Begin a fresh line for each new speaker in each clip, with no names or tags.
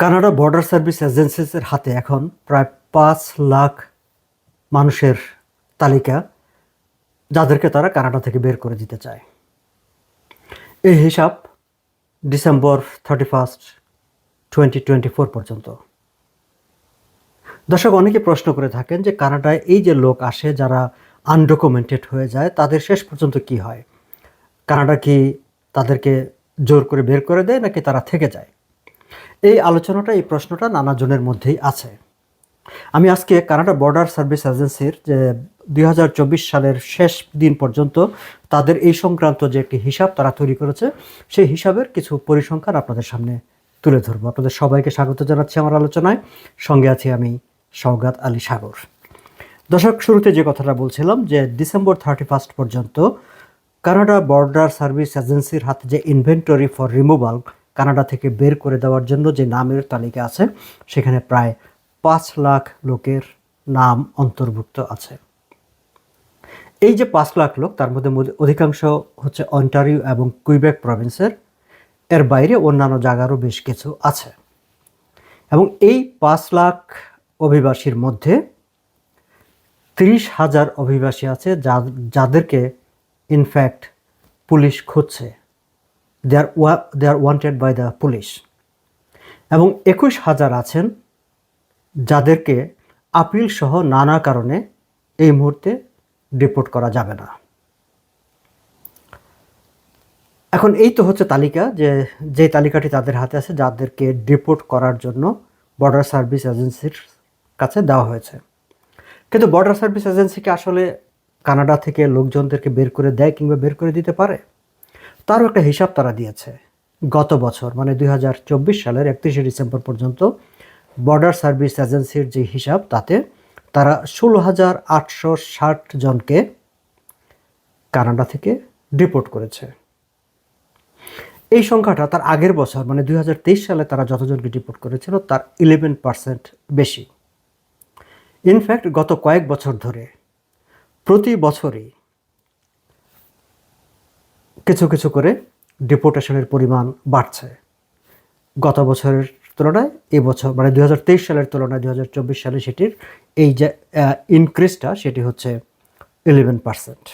Canada border service এজেন্সিসের হাতে এখন প্রায় পাঁচ লাখ মানুষের তালিকা যাদেরকে তারা কানাডা থেকে বের করে দিতে চায়। এই হিসাব December thirty first twenty twenty four পর্যন্ত। দর্শক, অনেকে প্রশ্ন করে থাকেন যে কানাডায় এই যে লোক আসে যারা আনডকুমেন্টেড হয়ে যায়, তাদের শেষ পর্যন্ত কি হয়? কানাডা কি তাদেরকে জোর করে বের করে দেয় নাকি তারা থেকে যায়? এই আলোচনাটা, এই প্রশ্নটা নানা জনের মধ্যেই আছে। আমি আজকে কানাডা বর্ডার সার্ভিস এজেন্সির যে দুই হাজার চব্বিশ সালের শেষ দিন পর্যন্ত তাদের এই সংক্রান্ত যে একটি হিসাব তারা তৈরি করেছে, সেই হিসাবের কিছু পরিসংখ্যান আপনাদের সামনে তুলে ধরবো। আপনাদের সবাইকে স্বাগত জানাচ্ছি আমার আলোচনায়। সঙ্গে আছি আমি সৌগাত আলী সাগর। দর্শক, শুরুতে যে কথাটা বলছিলাম যে ডিসেম্বর থার্টি ফার্স্ট পর্যন্ত কানাডা বর্ডার সার্ভিস এজেন্সির হাতে যে ইনভেন্টরি ফর রিমুভাল কানাডা থেকে বের করে দেওয়ার জন্য যে নামের তালিকা আছে, সেখানে প্রায় পাঁচ লাখ লোকের নাম অন্তর্ভুক্ত আছে। এই যে পাঁচ লাখ লোক, তার মধ্যে অধিকাংশ হচ্ছে অন্টারিও এবং কুইবেক প্রভিন্সের। এর বাইরে অন্যান্য জায়গারও বেশ কিছু আছে। এবং এই পাঁচ লাখ অভিবাসীর মধ্যে ত্রিশ হাজার অভিবাসী আছে, যা যাদেরকে ইনফ্যাক্ট পুলিশ খুঁজছে। They are they are wanted by the police এবং একুশ হাজার আছেন যাদেরকে আপিল সহ নানা কারণে এই মুহূর্তে ডিপোর্ট করা যাবে না। এখন এই তো হচ্ছে তালিকা যে যে তালিকাটি তাদের হাতে আছে, যাদেরকে ডিপোর্ট করার জন্য বর্ডার সার্ভিস এজেন্সির কাছে দেওয়া হয়েছে। কিন্তু বর্ডার সার্ভিস এজেন্সিকে আসলে কানাডা থেকে লোকজনদেরকে বের করে দেয় কিংবা বের করে দিতে পারে? তারও একটা হিসাব তারা দিয়েছে। গত বছর মানে দুই হাজার চব্বিশ সালের একত্রিশে ডিসেম্বর পর্যন্ত বর্ডার সার্ভিস এজেন্সির যে হিসাব, তাতে তারা ষোলো হাজার আটশো ষাট জনকে কানাডা থেকে ডিপোর্ট করেছে। এই সংখ্যাটা তার আগের বছর মানে দুই হাজার তেইশ সালে তারা যতজনকে ডিপোর্ট করেছিল, তার ইলেভেন পার্সেন্ট বেশি। ইনফ্যাক্ট গত কয়েক বছর ধরে প্রতি বছরই কিছু কিছু করে ডিপোর্টেশনের পরিমাণ বাড়ছে। গত বছরের তুলনায় এই বছর মানে দু হাজার তেইশ সালের তুলনায় দু হাজার চব্বিশ সালে সেটির এই যে ইনক্রিজটা সেটি হচ্ছে ইলেভেন পার্সেন্ট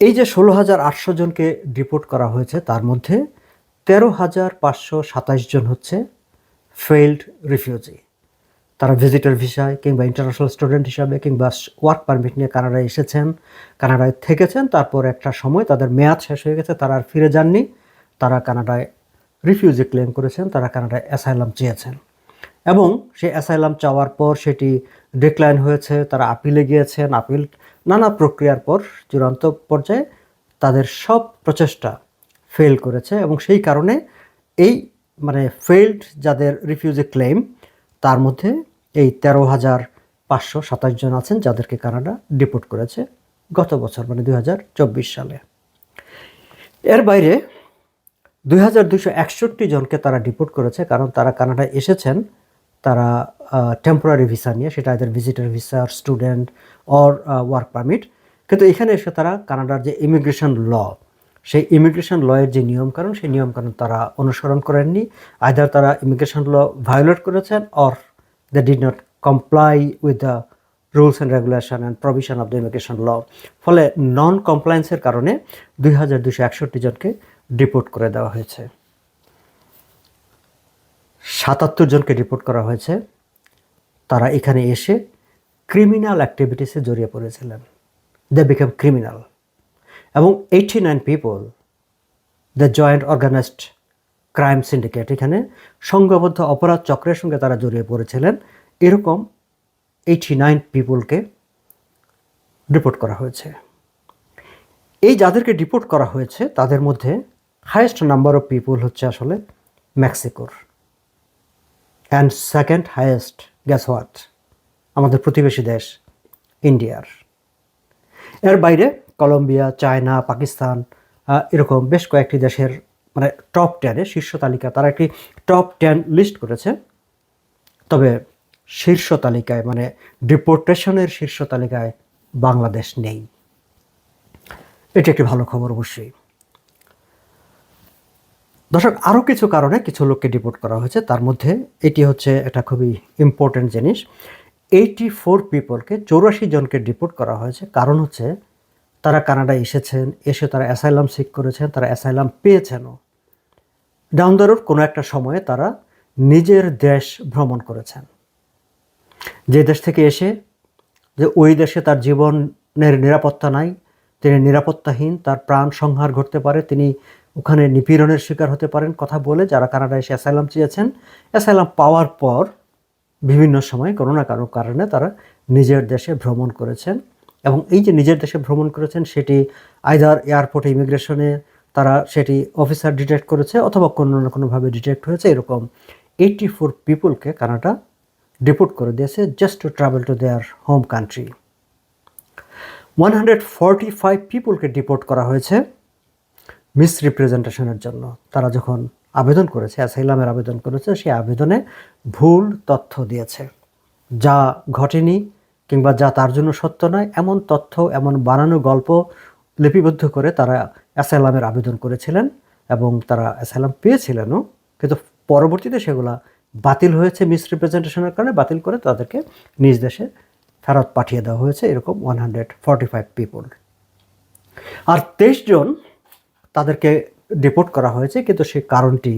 এই যে ষোলো হাজার আটশো জনকে ডিপোর্ট করা হয়েছে, তার মধ্যে তেরো হাজার পাঁচশো সাতাশ জন হচ্ছে ফেইল্ড রিফিউজি তারা ভিজিটর ভিসায় কিংবা ইন্টারন্যাশনাল স্টুডেন্ট হিসাবে কিংবা ওয়ার্ক পারমিট নিয়ে কানাডায় এসেছেন, কানাডায় থেকেছেন, তারপর একটা সময় তাদের মেয়াদ শেষ হয়ে গেছে, তারা আর ফিরে যাননি, তারা কানাডায় রিফিউজি ক্লেম করেছেন, তারা কানাডায় অ্যাসাইলাম চেয়েছেন। এবং সেই অ্যাসাইলাম চাওয়ার পর সেটি ডিক্লাইন হয়েছে, তারা আপিলে গিয়েছেন আপিল নানা প্রক্রিয়ার পর চূড়ান্ত পর্যায়ে তাদের সব প্রচেষ্টা ফেল করেছে এবং সেই কারণে এই মানে ফেইল্ড যাদের রিফিউজি ক্লেম তার মধ্যে এই তেরো হাজার পাঁচশো সাতাশ জন আছেন যাদেরকে কানাডা ডিপোর্ট করেছে গত বছর মানে দুই হাজার চব্বিশ সালে। এর বাইরে দুই হাজার দুশো একষট্টি জনকে তারা ডিপোর্ট করেছে কারণ তারা কানাডায় এসেছেন। তারা টেম্পোরারি ভিসা নিয়ে, সেটা এদের visitor visa student or work permit কিন্তু এখানে এসে তারা কানাডার যে ইমিগ্রেশন ল সেই ইমিগ্রেশন লয়ের যে নিয়মকানুন সেই নিয়মকানুন তারা অনুসরণ করেননি। আইদার তারা ইমিগ্রেশন ল ভায়োলেট করেছেন or they did not comply with the rules and regulation and provision of the immigration law ফলে নন কমপ্লায়েন্সের কারণে দুই হাজার দুশো একষট্টি জনকে ডিপোর্ট করে দেওয়া হয়েছে। সাতাত্তর জনকে রিপোর্ট করা হয়েছে। তারা এখানে এসে ক্রিমিনাল অ্যাক্টিভিটিসে জড়িয়ে পড়েছিলেন। দে বিকাম ক্রিমিনাল এবং eighty nine people the joint organized crime syndicate. এখানে সংঘবদ্ধ অপরাধ চক্রের সঙ্গে তারা জড়িয়ে পড়েছিলেন। এরকম এইটি নাইন পিপলকে রিপোর্ট করা হয়েছে। এই যাদেরকে ডিপোর্ট করা হয়েছে, তাদের মধ্যে হায়েস্ট নাম্বার অফ পিপুল হচ্ছে আসলে মেক্সিকোর। And second highest guess what আমাদের প্রতিবেশী দেশ, ইন্ডিয়ার। এর বাইরে কলম্বিয়া, চায়না, পাকিস্তান এরকম বেশ কয়েকটি দেশের মানে টপ টেনে শীর্ষ তালিকা, তারা একটি টপ টেন লিস্ট করেছে। তবে শীর্ষ তালিকায় মানে ডিপোর্টেশনের শীর্ষ তালিকায় বাংলাদেশ নেই। এটি একটি ভালো খবর অবশ্যই। দর্শক আরও কিছু কারণে কিছু লোককে ডিপোর্ট করা হয়েছে। তার মধ্যে এটি হচ্ছে একটা খুবই ইম্পর্ট্যান্ট জিনিস। এইটি ফোর পিপলকে চৌরাশি জনকে ডিপোর্ট করা হয়েছে। কারণ হচ্ছে তারা কানাডায় এসেছেন, এসে তারা অ্যাসাইলাম সিক করেছেন, তারা অ্যাসাইলাম পেয়েছেনও। ডাউন দ্য রোড কোনো একটা সময়ে তারা নিজের দেশ ভ্রমণ করেছেন। যে দেশ থেকে এসে, যে ওই দেশে তার জীবনের নিরাপত্তা নাই, তিনি নিরাপত্তাহীন, তার প্রাণ সংহার ঘটতে পারে, তিনি ওখানে নিপীড়নের শিকার হতে পারেন কথা বলে যারা কানাডায় এসে অ্যাসাইলাম চেয়েছেন, অ্যাসাইলাম পাওয়ার পর বিভিন্ন সময় কোনো না কারও কারণে তারা নিজের দেশে ভ্রমণ করেছেন। এবং এই যে নিজের দেশে ভ্রমণ করেছেন, সেটি আইদার এয়ারপোর্টে ইমিগ্রেশনে তারা সেটি অফিসার ডিটেক্ট করেছে অথবা কোনো না কোনোভাবে ডিটেক্ট হয়েছে, এরকম এইটটি ফোর পিপুলকে কানাডা ডিপোর্ট করে দিয়েছে just to travel to their home country one hundred forty five পিপুলকে deport করা হয়েছে মিসরিপ্রেজেন্টেশনের জন্য। তারা যখন আবেদন করেছে অ্যাসাইলামের আবেদন করেছে, সেই আবেদনে ভুল তথ্য দিয়েছে। যা ঘটেনি কিংবা যা তার জন্য সত্য নয়, এমন তথ্য, এমন বানানো গল্প লিপিবদ্ধ করে তারা অ্যাসাইলামের আবেদন করেছিলেন এবং তারা অ্যাসাইলাম পেয়েছিলেনও, কিন্তু পরবর্তীতে সেগুলা বাতিল হয়েছে মিসরিপ্রেজেন্টেশনের কারণে বাতিল করে তাদেরকে নিজ দেশে ফেরত পাঠিয়ে দেওয়া হয়েছে এরকম one hundred forty five people আর তেইশ জন তাদেরকে ডিপোর্ট করা হয়েছে, কিন্তু সেই কারণটি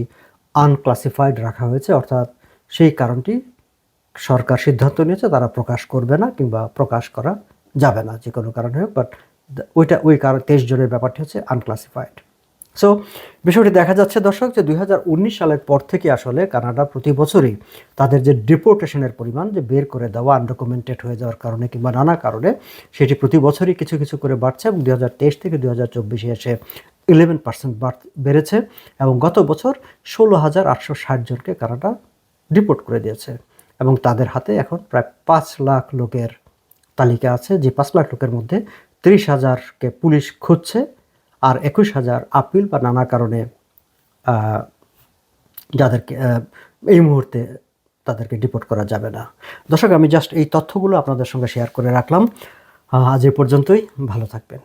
আনক্লাসিফাইড রাখা হয়েছে, অর্থাৎ সেই কারণটি সরকার সিদ্ধান্ত নিয়েছে, তারা প্রকাশ করবে না কিংবা প্রকাশ করা যাবে না, যে কোনো কারণে হোক বাট ওইটা, ওই কারণ, তেইশ জনের ব্যাপারটি হচ্ছে আনক্লাসিফাইড সো বিষয়টি দেখা যাচ্ছে দর্শক যে দুই হাজার উনিশ সালের পর থেকে আসলে কানাডা প্রতি বছরই তাদের যে ডিপোর্টেশনের পরিমাণ যে বের করে দেওয়া আনডকুমেন্টেড হয়ে যাওয়ার কারণে কিংবা নানা কারণে, সেটি প্রতি বছরই কিছু কিছু করে বাড়ছে এবং দুই হাজার তেইশ থেকে দুই হাজার চব্বিশে এসে ইলেভেন পার্সেন্ট বেড়েছে এবং গত বছর ষোলো হাজার আটশো ষাট জনকে কানাডা ডিপোর্ট করে দিয়েছে। এবং তাদের হাতে এখন প্রায় পাঁচ লাখ লোকের তালিকা আছে, যে পাঁচ লাখ লোকের মধ্যে ত্রিশ হাজারকে পুলিশ খুঁজছে আর একুশ হাজার আপিল বা নানা কারণে যাদেরকে এই মুহূর্তে তাদেরকে ডিপোর্ট করা যাবে না। দর্শক, আমি জাস্ট এই তথ্যগুলো আপনাদের সঙ্গে শেয়ার করে রাখলাম। আজ এ পর্যন্তই। ভালো থাকবেন।